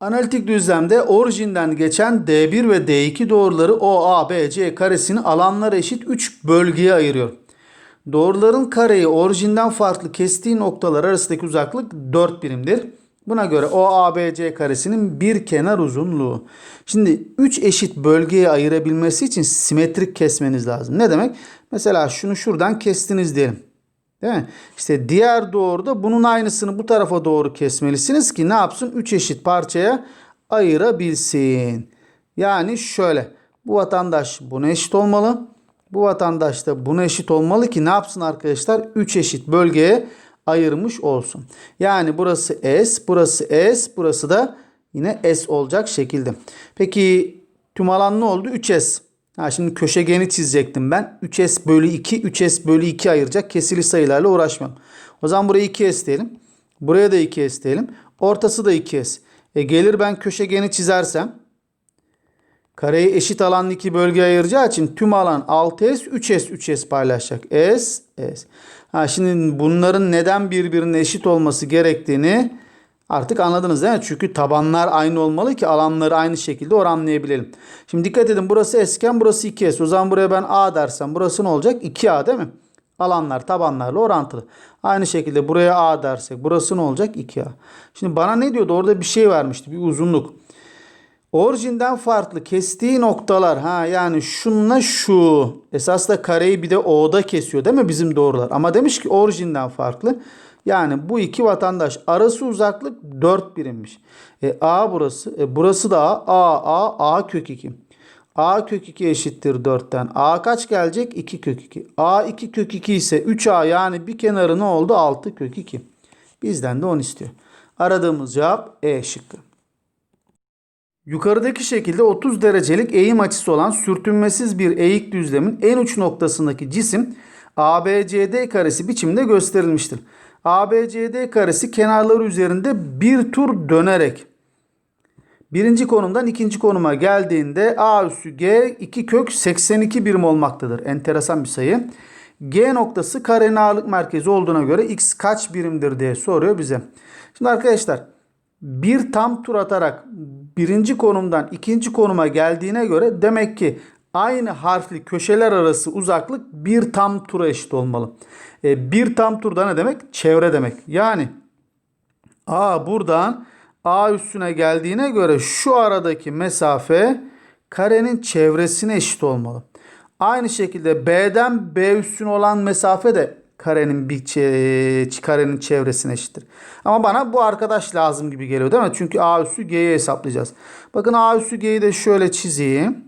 Analitik düzlemde orijinden geçen D1 ve D2 doğruları OABC karesini alanlar eşit 3 bölgeye ayırıyor. Doğruların kareyi orijinden farklı kestiği noktalar arasındaki uzaklık 4 birimdir. Buna göre OABC karesinin bir kenar uzunluğu. Şimdi 3 eşit bölgeye ayırabilmesi için simetrik kesmeniz lazım. Ne demek? Mesela şunu şuradan kestiniz diyelim. Değil mi? İşte diğer doğruda bunun aynısını bu tarafa doğru kesmelisiniz ki ne yapsın? 3 eşit parçaya ayırabilsin. Yani şöyle. Bu vatandaş buna eşit olmalı. Bu vatandaş da buna eşit olmalı ki ne yapsın arkadaşlar? 3 eşit bölgeye ayırmış olsun. Yani burası S, burası S, burası da yine S olacak şekilde. Peki tüm alan ne oldu? 3S. Ha şimdi köşegeni çizecektim ben. 3S bölü 2, 3S bölü 2 ayıracak kesili sayılarla uğraşmam. O zaman buraya 2S diyelim. Buraya da 2S diyelim. Ortası da 2S. E gelir ben köşegeni çizersem kareyi eşit alanlı iki bölgeye ayıracağı için tüm alan 6S, 3S, 3S paylaşacak. S, S. Ha şimdi bunların neden birbirine eşit olması gerektiğini Artık anladınız değil mi? Çünkü tabanlar aynı olmalı ki alanları aynı şekilde oranlayabilelim. Şimdi dikkat edin burası S iken burası 2S. O zaman buraya ben A dersem burası ne olacak? 2A değil mi? Alanlar tabanlarla orantılı. Aynı şekilde buraya A dersek burası ne olacak? 2A. Şimdi bana ne diyordu? Orada bir şey vermişti. Bir uzunluk. Orijinden farklı kestiği noktalar ha yani şunla şu esas da kareyi bir de O'da kesiyor değil mi bizim doğrular ama demiş ki orijinden farklı yani bu iki vatandaş arası uzaklık 4 birimmiş. E, A burası e, burası da A A A A kök 2 A kök 2 eşittir 4'ten. A kaç gelecek? 2 kök 2. A 2 kök 2 ise 3A yani bir kenarı ne oldu? 6 kök 2. Bizden de 10 istiyor. Aradığımız cevap E şıkkı. Yukarıdaki şekilde 30 derecelik eğim açısı olan sürtünmesiz bir eğik düzlemin en uç noktasındaki cisim ABCD karesi biçimde gösterilmiştir. ABCD karesi kenarları üzerinde bir tur dönerek birinci konumdan ikinci konuma geldiğinde A üssü G 2 kök 82 birim olmaktadır. Enteresan bir sayı. G noktası karenin ağırlık merkezi olduğuna göre x kaç birimdir diye soruyor bize. Şimdi arkadaşlar bir tam tur atarak birinci konumdan ikinci konuma geldiğine göre demek ki aynı harfli köşeler arası uzaklık bir tam tura eşit olmalı. E, bir tam turda ne demek? Çevre demek. Yani A buradan A üstüne geldiğine göre şu aradaki mesafe karenin çevresine eşit olmalı. Aynı şekilde B'den B üstüne olan mesafe de karenin bir karenin çevresine eşittir. Ama bana bu arkadaş lazım gibi geliyor değil mi? Çünkü A üssü G'yi hesaplayacağız. Bakın A üssü G'yi de şöyle çizeyim.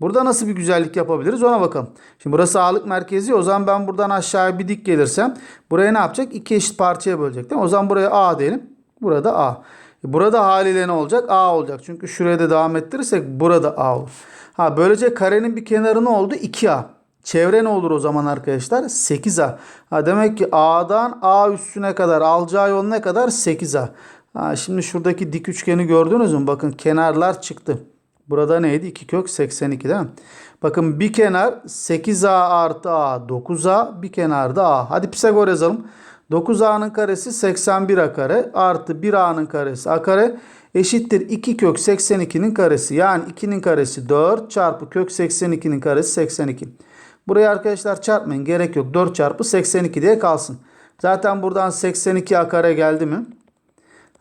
Burada nasıl bir güzellik yapabiliriz ona bakalım. Şimdi burası ağırlık merkezi. O zaman ben buradan aşağıya bir dik gelirsem buraya ne yapacak? İki eşit parçaya bölecek değil mi? O zaman buraya A diyelim. Burada A. E, burada haliyle ne olacak? A olacak. Çünkü şuraya da devam ettirirsek burada A olur. Ha böylece karenin bir kenarı ne oldu? 2A. Çevre ne olur o zaman arkadaşlar? 8A. Ha demek ki A'dan A üstüne kadar alacağı yol ne kadar? 8A. Ha şimdi şuradaki dik üçgeni gördünüz mü? Bakın kenarlar çıktı. Burada neydi? 2 kök 82 değil mi? Bakın bir kenar 8A artı A 9A. Bir kenarda A. Hadi Pisagor yazalım. 9A'nın karesi 81A kare artı 1A'nın karesi A kare eşittir 2 kök 82'nin karesi. Yani 2'nin karesi 4 çarpı kök 82'nin karesi 82. Buraya arkadaşlar çarpmayın gerek yok. 4 çarpı 82 diye kalsın. Zaten buradan 82 A kare geldi mi?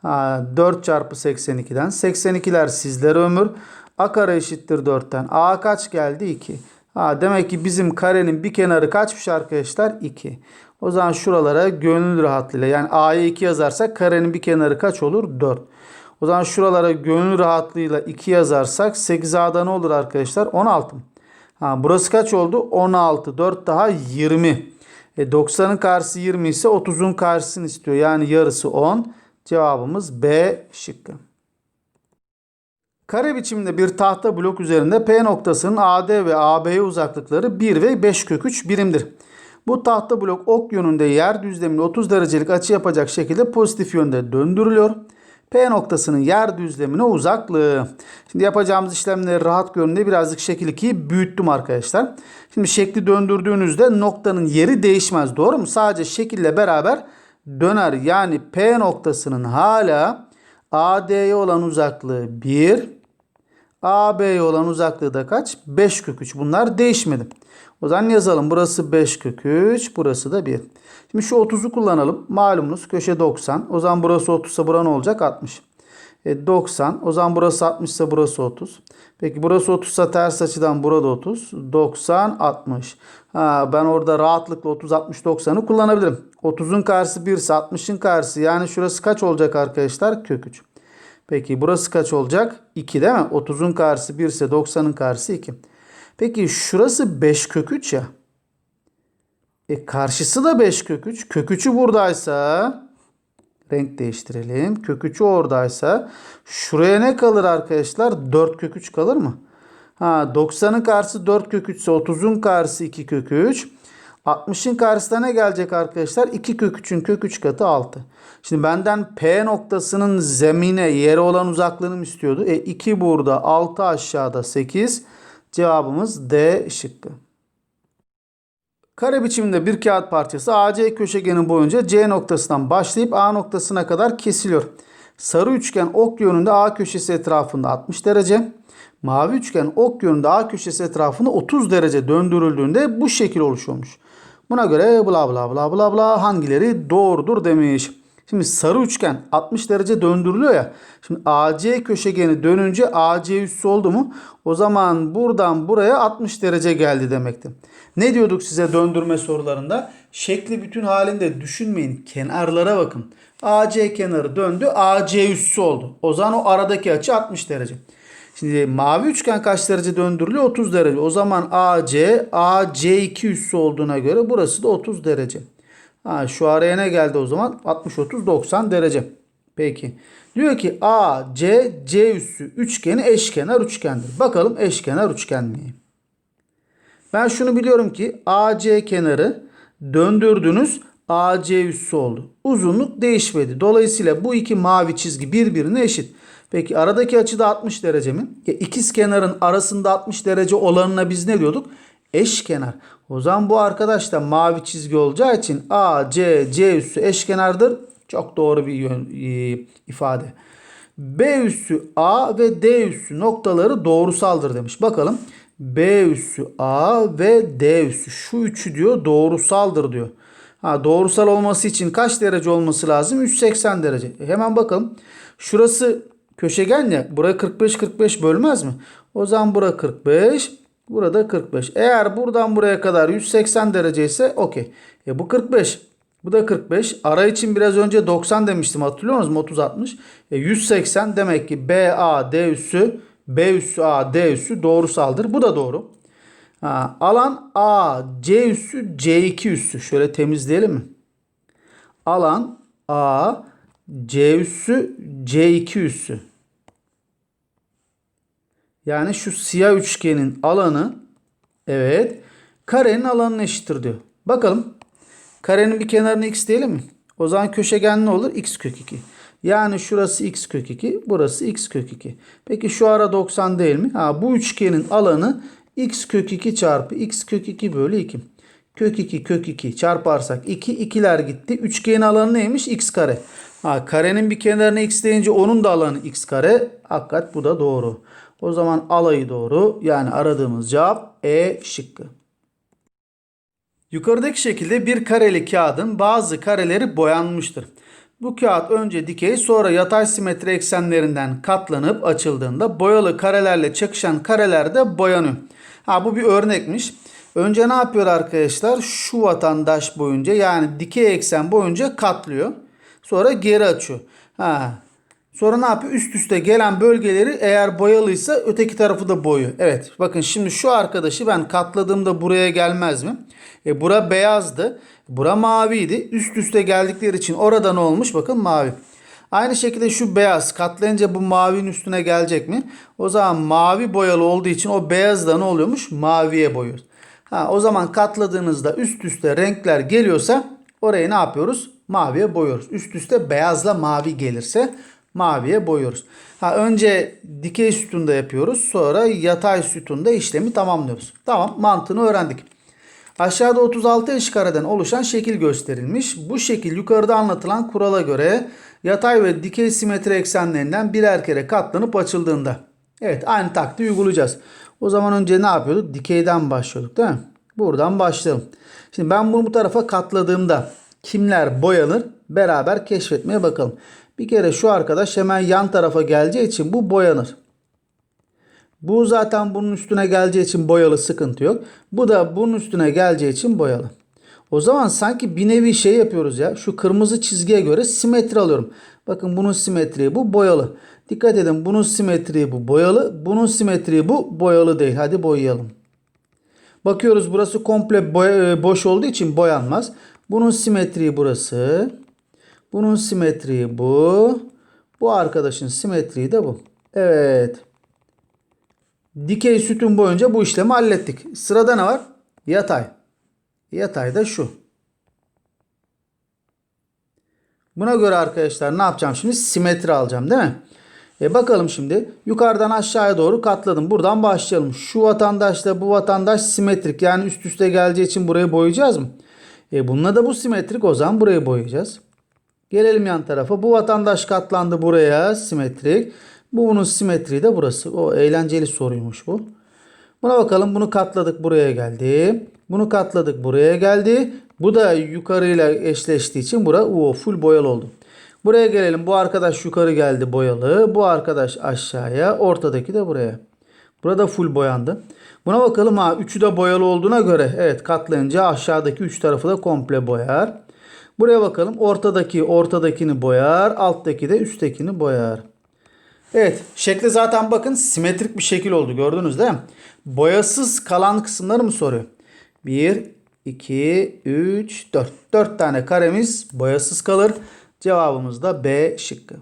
Ha, 4 çarpı 82'den. 82'ler sizlere ömür. A kare eşittir 4'ten. A kaç geldi? 2. Ha, demek ki bizim karenin bir kenarı kaçmış arkadaşlar? 2. O zaman şuralara gönül rahatlığıyla yani A'ya 2 yazarsak karenin bir kenarı kaç olur? 4. O zaman şuralara gönül rahatlığıyla 2 yazarsak 8A'da ne olur arkadaşlar? 16. Ha, burası kaç oldu? 16. 4 daha 20. E, 90'ın karşısı 20 ise 30'un karşısını istiyor. Yani yarısı 10. Cevabımız B şıkkı. Kare biçimde bir tahta blok üzerinde P noktasının AD ve AB'ye uzaklıkları 1 ve 5 kök 3 birimdir. Bu tahta blok ok yönünde yer düzlemine 30 derecelik açı yapacak şekilde pozitif yönde döndürülüyor. P noktasının yer düzlemine uzaklığı. Şimdi yapacağımız işlemleri rahat görün diye birazcık şekil 2'yi büyüttüm arkadaşlar. Şimdi şekli döndürdüğünüzde noktanın yeri değişmez. Doğru mu? Sadece şekille beraber döner. Yani P noktasının hala AD'ye olan uzaklığı 1. AB'ye olan uzaklığı da kaç? 5 kök 3. Bunlar değişmedi. O zaman yazalım. Burası 5 kök 3. Burası da 1. Şimdi şu 30'u kullanalım. Malumunuz köşe 90. O zaman burası 30 ise bura ne olacak? 60. E, 90. O zaman burası 60 ise burası 30. Peki burası 30 ise ters açıdan burada 30. 90, 60. Ha, ben orada rahatlıkla 30, 60, 90'ı kullanabilirim. 30'un karşısı 1 ise 60'ın karşısı yani şurası kaç olacak arkadaşlar? Kök 3. Peki burası kaç olacak? 2 değil mi? 30'un karşısı 1 ise 90'ın karşısı 2. Peki şurası 5 kök 3 ya. E karşısı da 5 kök 3. Kök 3'ü buradaysa renk değiştirelim. Kök 3'ü oradaysa şuraya ne kalır arkadaşlar? 4 kök 3 kalır mı? Ha 90'ın karşısı 4 kök 3 ise 30'un karşısı 2 kök 3. 60'ın karşısına ne gelecek arkadaşlar? 2 kök 3'ün kök 3 katı 6. Şimdi benden P noktasının zemine yere olan uzaklığını istiyordu? E 2 burada 6 aşağıda 8. Cevabımız D şıkkı. Kare biçiminde bir kağıt parçası AC köşegeni boyunca C noktasından başlayıp A noktasına kadar kesiliyor. Sarı üçgen ok yönünde A köşesi etrafında 60 derece. Mavi üçgen ok yönünde A köşesi etrafında 30 derece döndürüldüğünde bu şekil oluşuyormuş. Buna göre bla bla bla bla bla hangileri doğrudur demiş. Şimdi sarı üçgen 60 derece döndürülüyor ya. Şimdi AC köşegeni dönünce AC üssü oldu mu? O zaman buradan buraya 60 derece geldi demekti. Ne diyorduk size döndürme sorularında? Şekli bütün halinde düşünmeyin. Kenarlara bakın. AC kenarı döndü. AC üssü oldu. O zaman o aradaki açı 60 derece. Şimdi mavi üçgen kaç derece döndürülüyor? 30 derece. O zaman AC, AC2 üssü olduğuna göre burası da 30 derece. Ha, şu araya ne geldi o zaman? 60, 30, 90 derece. Peki. Diyor ki AC, C üssü üçgeni eşkenar üçgendir. Bakalım eşkenar üçgen mi? Ben şunu biliyorum ki AC kenarı döndürdünüz AC üssü oldu. Uzunluk değişmedi. Dolayısıyla bu iki mavi çizgi birbirine eşit. Peki aradaki açı da 60 derece mi? E, ikiz kenarın arasında 60 derece olanına biz ne diyorduk? Eşkenar. O zaman bu arkadaş da mavi çizgi olacağı için A, C, C üssü eşkenardır. Çok doğru bir yön, e, ifade. B üssü A ve D üssü noktaları doğrusaldır demiş. Bakalım. B üssü A ve D üssü şu üçü diyor doğrusaldır diyor. Ha, doğrusal olması için kaç derece olması lazım? 180 derece. E, hemen bakalım. Şurası köşegen ya. Buraya 45 45 bölmez mi? O zaman bura 45. Burada 45. Eğer buradan buraya kadar 180 derece ise okey. E bu 45. Bu da 45. Ara için biraz önce 90 demiştim hatırlıyor musunuz? 30 60. E 180 demek ki BA D üssü B üssü A D üssü doğrusaldır. Bu da doğru. Ha, alan A C üssü C2 üssü. Şöyle temizleyelim mi? Alan A C üssü C2 üssü. Yani şu siyah üçgenin alanı evet karenin alanına eşittir diyor. Bakalım. Karenin bir kenarını x diyelim mi? O zaman köşegen ne olur? x kök 2. Yani şurası x kök 2, burası x kök 2. Peki şu ara 90 değil mi? Ha, bu üçgenin alanı x kök 2 çarpı x kök 2 bölü 2. Kök 2 kök 2 çarparsak 2 ikiler gitti. Üçgenin alanı neymiş? x kare. Ha, karenin bir kenarına x deyince onun da alanı x kare. Hakikat bu da doğru. O zaman alayı doğru. Yani aradığımız cevap E şıkkı. Yukarıdaki şekilde bir kareli kağıdın bazı kareleri boyanmıştır. Bu kağıt önce dikey sonra yatay simetri eksenlerinden katlanıp açıldığında boyalı karelerle çakışan kareler de boyanıyor. Ha bu bir örnekmiş. Önce ne yapıyor arkadaşlar? Şu vatandaş boyunca yani dikey eksen boyunca katlıyor. Sonra geri açıyor. Ha. Sonra ne yapıyor? Üst üste gelen bölgeleri eğer boyalıysa öteki tarafı da boyuyor. Evet bakın şimdi şu arkadaşı ben katladığımda buraya gelmez mi? E, bura beyazdı. Bura maviydi. Üst üste geldikleri için orada ne olmuş? Bakın mavi. Aynı şekilde şu beyaz katlayınca bu mavinin üstüne gelecek mi? O zaman mavi boyalı olduğu için o beyaz da ne oluyormuş? Maviye boyuyoruz. Ha, o zaman katladığınızda üst üste renkler geliyorsa orayı ne yapıyoruz? Maviye boyuyoruz. Üst üste beyazla mavi gelirse maviye boyuyoruz. Ha, önce dikey sütunda yapıyoruz. Sonra yatay sütunda işlemi tamamlıyoruz. Tamam mantığını öğrendik. Aşağıda 36 eş kareden oluşan şekil gösterilmiş. Bu şekil yukarıda anlatılan kurala göre yatay ve dikey simetri eksenlerinden birer kere katlanıp açıldığında. Evet aynı taktiği uygulayacağız. O zaman önce ne yapıyorduk? Dikeyden başlıyorduk değil mi? Buradan başlayalım. Şimdi ben bunu bu tarafa katladığımda kimler boyanır? Beraber keşfetmeye bakalım. Bir kere şu arkadaş hemen yan tarafa geleceği için bu boyanır. Bu zaten bunun üstüne geleceği için boyalı sıkıntı yok. Bu da bunun üstüne geleceği için boyalı. O zaman sanki bir nevi şey yapıyoruz ya. Şu kırmızı çizgiye göre simetri alıyorum. Bakın bunun simetriği bu boyalı. Dikkat edin bunun simetriği bu boyalı. Bunun simetriği bu boyalı değil. Hadi boyayalım. Bakıyoruz burası komple boya- e, boş olduğu için boyanmaz. Bunun simetriği burası. Bunun simetriği bu. Bu arkadaşın simetriği de bu. Evet. Dikey sütun boyunca bu işlemi hallettik. Sırada ne var? Yatay. Yatay da şu. Buna göre arkadaşlar ne yapacağım şimdi? Simetri alacağım değil mi? E bakalım şimdi. Yukarıdan aşağıya doğru katladım. Buradan başlayalım. Şu vatandaşla bu vatandaş simetrik. Yani üst üste geleceği için burayı boyayacağız mı? E bununla da bu simetrik. O zaman burayı boyayacağız. Gelelim yan tarafa. Bu vatandaş katlandı buraya simetrik. Bu bunun simetriği de burası. O eğlenceli soruymuş bu. Buna bakalım. Bunu katladık buraya geldi. Bunu katladık buraya geldi. Bu da yukarıyla eşleştiği için bura o full boyalı oldu. Buraya gelelim. Bu arkadaş yukarı geldi boyalı. Bu arkadaş aşağıya. Ortadaki de buraya. Burada full boyandı. Buna bakalım ha. Üçü de boyalı olduğuna göre evet katlayınca aşağıdaki üç tarafı da komple boyar. Buraya bakalım. Ortadaki ortadakini boyar. Alttaki de üsttekini boyar. Evet. Şekli zaten bakın simetrik bir şekil oldu. Gördünüz değil mi? Boyasız kalan kısımları mı soruyor? 1, 2, 3, 4. 4 tane karemiz boyasız kalır. Cevabımız da B şıkkı.